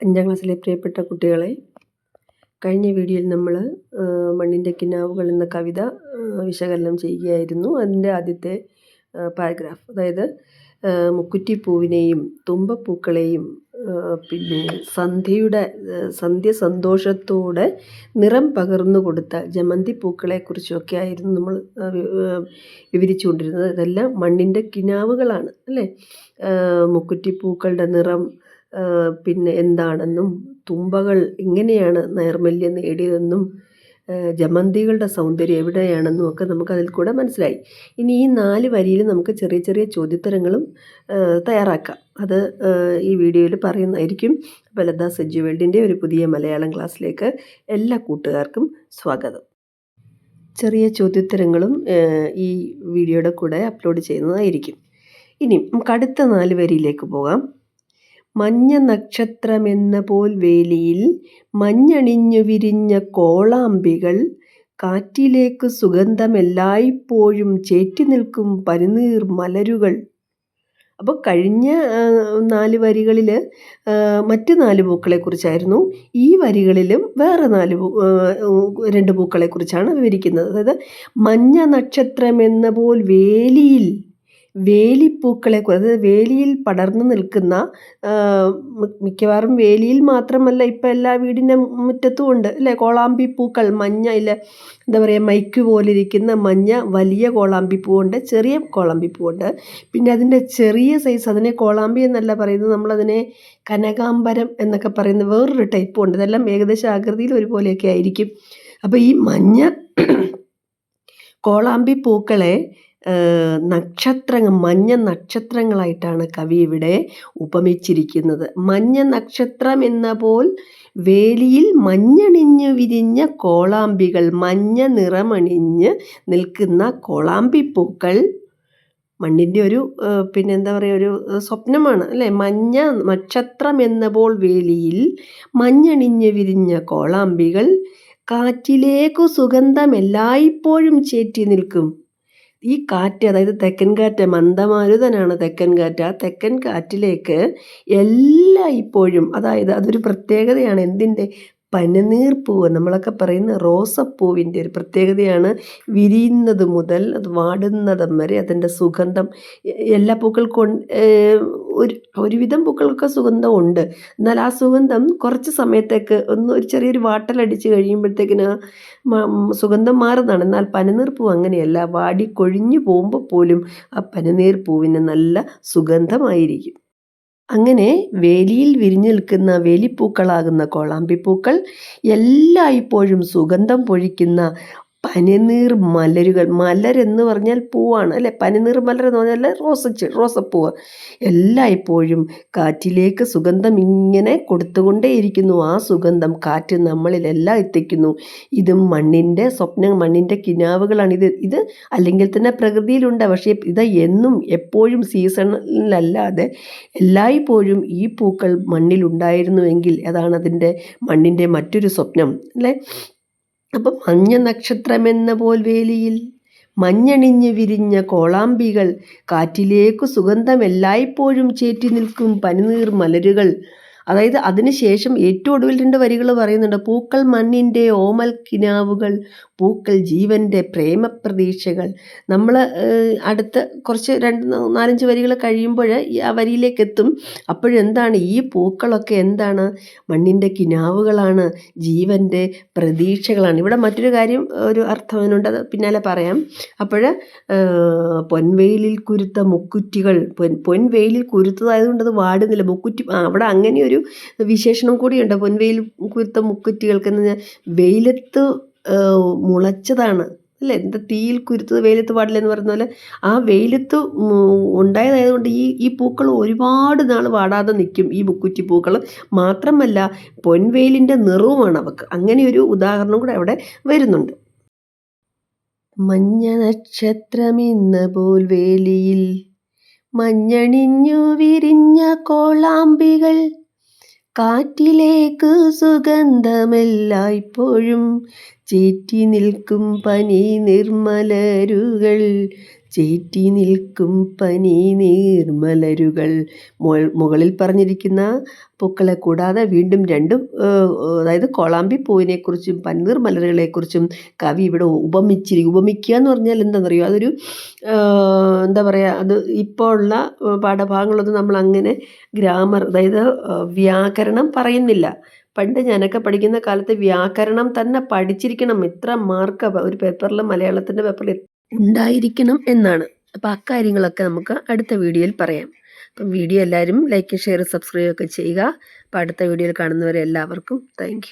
അഞ്ചാം ക്ലാസ്സിലെ പ്രിയപ്പെട്ട കുട്ടികളെ കഴിഞ്ഞ വീഡിയോയിൽ നമ്മൾ മണ്ണിന്റെ കിനാവുകൾ എന്ന കവിത വിശകലനം ചെയ്യുകയായിരുന്നു. അതിന്റെ ആദ്യത്തെ പാരഗ്രാഫ് അതായത് മുക്കുറ്റിപ്പൂവിനെയും തുമ്പപ്പൂക്കളെയും പിന്നെ സന്ധ്യയുടെ സന്ധ്യ സന്തോഷത്തോടെ നിറം പകർന്നു കൊടുത്ത ജമന്തി പൂക്കളെക്കുറിച്ചൊക്കെ ആയിരുന്നു നമ്മൾ വിവരിച്ചുകൊണ്ടിരുന്നത്. ഇതെല്ലാം മണ്ണിന്റെ കിനാവുകളാണ് അല്ലേ? മുക്കുറ്റിപ്പൂക്കളുടെ നിറം പിന്നെ എന്താണെന്നും തുമ്പകൾ എങ്ങനെയാണ് നൈർമല്യം നേടിയതെന്നും ജമന്തികളുടെ സൗന്ദര്യം എവിടെയാണെന്നും ഒക്കെ നമുക്ക് അതിൽ കൂടെ മനസ്സിലായി. ഇനി ഈ നാല് വരിയിൽ നമുക്ക് ചെറിയ ചെറിയ ചോദ്യോത്തരങ്ങളും തയ്യാറാക്കാം. അത് ഈ വീഡിയോയിൽ പറയുന്നതായിരിക്കും. അപ്പോൾ ലത സജ്ജു വേൾഡിന്റെ ഒരു പുതിയ മലയാളം ക്ലാസ്സിലേക്ക് എല്ലാ കൂട്ടുകാർക്കും സ്വാഗതം. ചെറിയ ചോദ്യോത്തരങ്ങളും ഈ വീഡിയോയുടെ കൂടെ അപ്ലോഡ് ചെയ്യുന്നതായിരിക്കും. ഇനി നമുക്ക് അടുത്ത നാല് വരിയിലേക്ക് പോകാം. മഞ്ഞ നക്ഷത്രമെന്ന പോൽ വേലിയിൽ മഞ്ഞണിഞ്ഞു വിരിഞ്ഞ കോളാമ്പികൾ കാറ്റിലേക്ക് സുഗന്ധമെല്ലായ്പ്പോഴും ചേറ്റി നിൽക്കും പനിനീർ മലരുകൾ. അപ്പോൾ കഴിഞ്ഞ നാല് വരികളിൽ മറ്റ് നാല് പൂക്കളെക്കുറിച്ചായിരുന്നു. ഈ വരികളിലും വേറെ നാല് രണ്ട് പൂക്കളെക്കുറിച്ചാണ് വിവരിക്കുന്നത്. അതായത് മഞ്ഞ നക്ഷത്രമെന്ന പോൽ വേലിയിൽ വേലിപ്പൂക്കളെ അതായത് വേലിയിൽ പടർന്നു നിൽക്കുന്ന മിക്കവാറും വേലിയിൽ മാത്രമല്ല ഇപ്പം എല്ലാ വീടിന്റെ മുറ്റത്തും ഉണ്ട്. അല്ലേ? കോളാമ്പി പൂക്കൾ മഞ്ഞ ഇല്ല എന്താ പറയുക മൈക്ക് പോലിരിക്കുന്ന മഞ്ഞ വലിയ കോളാമ്പി പൂവുണ്ട് ചെറിയ കോളാമ്പി പൂവുണ്ട് പിന്നെ അതിന്റെ ചെറിയ സൈസ് അതിനെ കോളാമ്പി എന്നല്ല പറയുന്നത് നമ്മളതിനെ കനകാംബരം എന്നൊക്കെ പറയുന്ന വേറൊരു ടൈപ്പും ഉണ്ട്. ഇതെല്ലാം ഏകദേശം ആകൃതിയിൽ ഒരുപോലെയൊക്കെ ആയിരിക്കും. അപ്പോൾ ഈ മഞ്ഞ കോളാമ്പി പൂക്കളെ നക്ഷത്രങ്ങൾ മഞ്ഞ നക്ഷത്രങ്ങളായിട്ടാണ് കവി ഇവിടെ ഉപമിച്ചിരിക്കുന്നത്. മഞ്ഞ നക്ഷത്രം എന്ന പോൽ വേലിയിൽ മഞ്ഞണിഞ്ഞു വിരിഞ്ഞ കോളാമ്പികൾ മഞ്ഞ നിറമണിഞ്ഞ് നിൽക്കുന്ന കോളാമ്പിപ്പൂക്കൾ മണ്ണിന്റെ ഒരു പിന്നെ എന്താ പറയുക ഒരു സ്വപ്നമാണ് അല്ലേ? മഞ്ഞ നക്ഷത്രം എന്ന പോൽ വേലിയിൽ മഞ്ഞണിഞ്ഞ് വിരിഞ്ഞ കോളാമ്പികൾ കാറ്റിലേക്കു സുഗന്ധം എല്ലായ്പ്പോഴും ചേറ്റി നിൽക്കും. ഈ കാറ്റ് അതായത് തെക്കൻ കാറ്റ് മന്ദമാരുതനാണ് തെക്കൻ കാറ്റ്. ആ തെക്കൻ കാറ്റിലേക്ക് എല്ലാ ഇപ്പോഴും അതായത് അതൊരു പ്രത്യേകതയാണ്. എന്തിന്റെ? പനിനീർ പൂവ് നമ്മളൊക്കെ പറയുന്ന റോസപ്പൂവിന്റെ ഒരു പ്രത്യേകതയാണ് വിരിയുന്നത് മുതൽ അത് വാടുന്നതും വരെ അതിന്റെ സുഗന്ധം എല്ലാ പൂക്കൾക്കും ഒരു ഒരുവിധം പൂക്കൾക്കൊക്കെ സുഗന്ധം ഉണ്ട് എന്നാൽ ആ സുഗന്ധം കുറച്ച് സമയത്തേക്ക് ഒന്ന് ഒരു ചെറിയൊരു വാട്ടലടിച്ച് കഴിയുമ്പോഴത്തേക്കിന് സുഗന്ധം മാറുന്നതാണ്. എന്നാൽ പനിനീർ പൂവ് അങ്ങനെയല്ല. വാടി കൊഴിഞ്ഞു പോകുമ്പോൾ പോലും ആ പനിനീർ പൂവിന് നല്ല സുഗന്ധമായിരിക്കും. അങ്ങനെ വേലിയിൽ വിരിഞ്ഞു നിൽക്കുന്ന വേലിപ്പൂക്കളാകുന്ന കോളാമ്പിപ്പൂക്കൾ എല്ലായ്പ്പോഴും സുഗന്ധം പൊഴിക്കുന്ന പനിനീർ മലരുകൾ മലരെന്ന് പറഞ്ഞാൽ പൂവാണ് അല്ലേ? പനിനീർ മലർ എന്ന് പറഞ്ഞാൽ റോസ റോസപ്പൂവ്. എല്ലായ്പ്പോഴും കാറ്റിലേക്ക് സുഗന്ധം ഇങ്ങനെ കൊടുത്തുകൊണ്ടേയിരിക്കുന്നു. ആ സുഗന്ധം കാറ്റ് നമ്മളിലെല്ലാം എത്തിക്കുന്നു. ഇതും മണ്ണിന്റെ സ്വപ്നം മണ്ണിന്റെ കിനാവുകളാണ്. ഇത് ഇത് അല്ലെങ്കിൽ തന്നെ പ്രകൃതിയിലുണ്ട്. പക്ഷേ ഇത് എന്നും എപ്പോഴും സീസണിലല്ലാതെ എല്ലായ്പ്പോഴും ഈ പൂക്കൾ മണ്ണിലുണ്ടായിരുന്നുവെങ്കിൽ അതാണ് അതിന്റെ മണ്ണിന്റെ മറ്റൊരു സ്വപ്നം അല്ലേ? അപ്പം മഞ്ഞ നക്ഷത്രമെന്ന പോൽ വേലിയിൽ മഞ്ഞണിഞ്ഞ് വിരിഞ്ഞ കോളാമ്പികൾ കാറ്റിലേക്കു സുഗന്ധമെല്ലായ്പ്പോഴും ചേറ്റി നിൽക്കും പനിനീർ മലരുകൾ. അതായത് അതിനുശേഷം ഏറ്റവും ഒടുവിൽ രണ്ട് വരികൾ പറയുന്നുണ്ട്. പൂക്കൾ മണ്ണിന്റെ ഓമൽ കിനാവുകൾ പൂക്കൾ ജീവന്റെ പ്രേമപ്രതീക്ഷകൾ. നമ്മൾ അടുത്ത കുറച്ച് രണ്ട് നാലഞ്ച് വരികൾ കഴിയുമ്പോൾ ആ വരിയിലേക്ക് എത്തും അപ്പോഴെന്താണ് ഈ പൂക്കളൊക്കെ എന്താണ്? മണ്ണിന്റെ കിനാവുകളാണ് ജീവന്റെ പ്രതീക്ഷകളാണ്. ഇവിടെ മറ്റൊരു കാര്യം ഒരു അർത്ഥവനുണ്ട് അത് പിന്നാലെ പറയാം. അപ്പോൾ പൊൻവെയിലിൽ കുരുത്ത മുക്കുറ്റികൾ പൊൻ പൊൻവെയിലിൽ കുരുത്തതായതുകൊണ്ട് അത് വാടുന്നില്ല. മുക്കുറ്റി അവിടെ അങ്ങനെ ഒരു വിശേഷണം കൂടിയുണ്ട്. പൊൻവെയിൽ കുരുത്ത മുക്കുറ്റികൾക്ക് വെയിലത്ത് മുളച്ചതാണ്. അല്ലേ? എന്താ തീയിൽ കുരുത്തത് വെയിലത്ത് പാടില്ല എന്ന് പറയുന്ന പോലെ ആ വെയിലത്ത് ഉണ്ടായതായതുകൊണ്ട് ഈ ഈ പൂക്കൾ ഒരുപാട് നാൾ വാടാതെ നിൽക്കും. ഈ മുക്കുറ്റി പൂക്കൾ മാത്രമല്ല പൊൻവെയിലിന്റെ നിറവുമാണ് അവക്ക്. അങ്ങനെ ഒരു ഉദാഹരണം കൂടെ അവിടെ വരുന്നുണ്ട്. മഞ്ഞ നക്ഷത്രമിന്ന പോൽ വേലിയിൽ മഞ്ഞണിഞ്ഞു വിരിഞ്ഞ കോളാമ്പികൾ കാറ്റിലേക്ക് സുഗന്ധമെല്ലായ്പ്പോഴും ചേറ്റി നിൽക്കും പനി നിർമ്മലരുകൾ. ചേറ്റി നിൽക്കും പനി നീർമലരുകൾ മുകളിൽ പറഞ്ഞിരിക്കുന്ന പൂക്കളെ കൂടാതെ വീണ്ടും രണ്ടും അതായത് കോളാമ്പി പൂവിനെക്കുറിച്ചും പന്നീർമലരുകളെക്കുറിച്ചും കവി ഇവിടെ ഉപമിച്ചിരി ഉപമിക്കുക എന്ന് പറഞ്ഞാൽ എന്താണെന്നറിയോ? അതൊരു എന്താ പറയുക അത് ഇപ്പോൾ ഉള്ള പാഠഭാഗങ്ങളൊന്നും നമ്മൾ അങ്ങനെ ഗ്രാമർ അതായത് വ്യാകരണം പറയുന്നില്ല. പണ്ട് ഞാനൊക്കെ പഠിക്കുന്ന കാലത്ത് വ്യാകരണം തന്നെ പഠിച്ചിരിക്കണം. ഇത്ര മാർക്ക് ഒരു പേപ്പറിൽ മലയാളത്തിന്റെ പേപ്പറിൽ ഉണ്ടായിരിക്കണം എന്നാണ്. അപ്പോൾ അക്കാര്യങ്ങളൊക്കെ നമുക്ക് അടുത്ത വീഡിയോയിൽ പറയാം. അപ്പം വീഡിയോ എല്ലാവരും ലൈക്ക് ഷെയർ സബ്സ്ക്രൈബ് ഒക്കെ ചെയ്യുക. അപ്പോൾ അടുത്ത വീഡിയോയിൽ കാണുന്നവരെ എല്ലാവർക്കും താങ്ക്